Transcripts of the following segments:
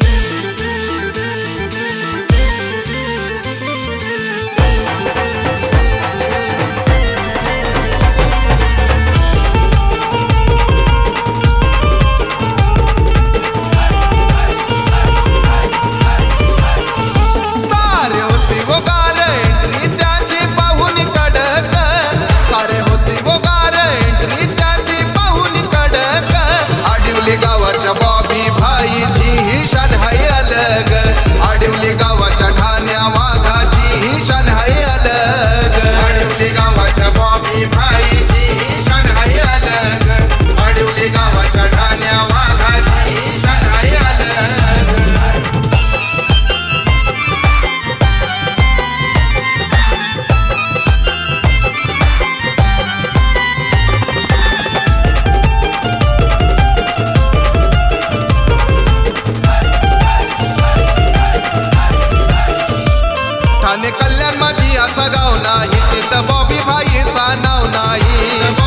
Thank कल्याण माझी असा गाव नाही. तिथं बॉबी भाईचा नाव नाही.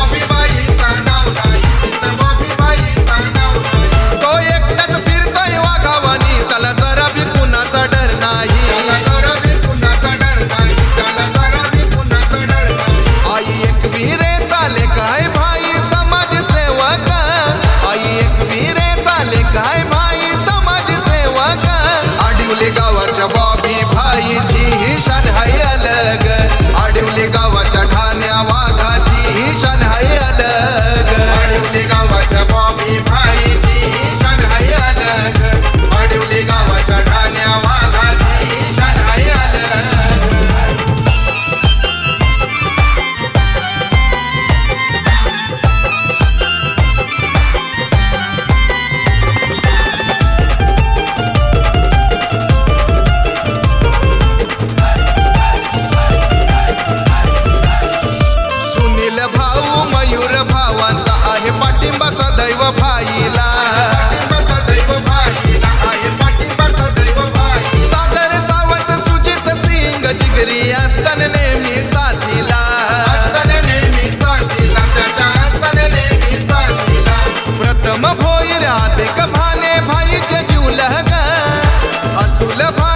जिगरी असतान नेहमी साथीला. असतान नेहमी साथीला त्याच्या असतान नेहमी साथीला. प्रथम भोईर अधिक भाने भाईचे जीवलह ग अतुल भा